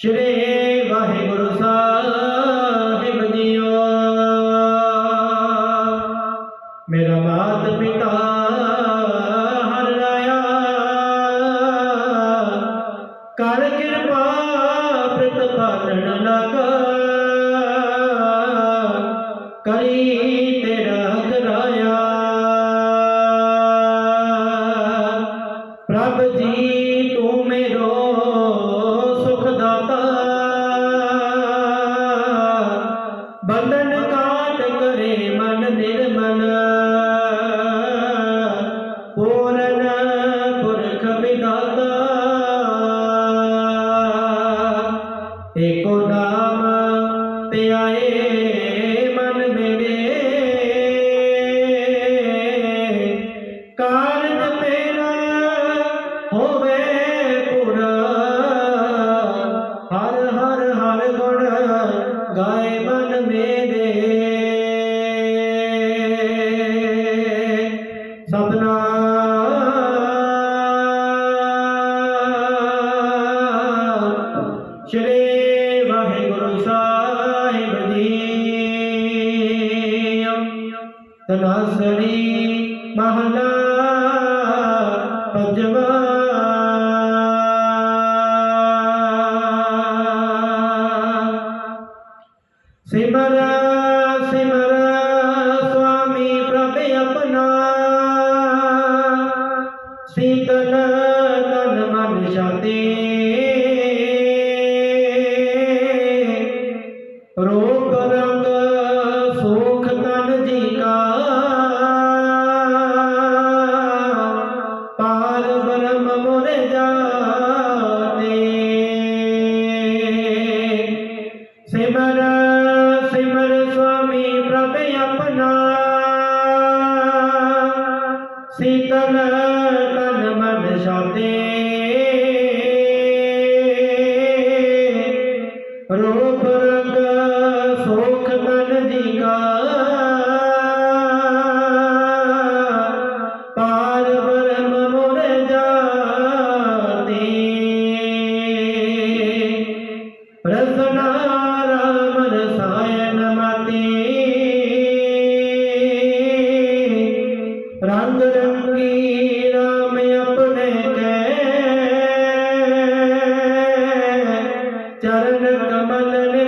ਸ਼੍ਰੀ ਵਾਹਿਗੁਰੂ ਸਾਹਿਬ JIO. ਮੇਰਾ ਮਾਤ ਪਿਤਾ ਹਰ ਰਾਇਆ ਕਰ ਕਿਰਪਾ ਪ੍ਰਤਪਾਲਣ ਲਗਾ ਕਰੀ ਤਨਾਸਣੀ ਮਹਲਾ ਪੰਜਵਾ। ਸਿਮਰ ਸਿਮਰ ਸੁਆਮੀ ਪ੍ਰਭ ਆਪਣਾ। ਸੀਤਲ শীতল তন মন সতে ਰੰਗ ਰੰਗੀ ਰਾਮ ਆਪਣੇ ਕੈ ਚਰਨ ਕਮਲ ਨੇ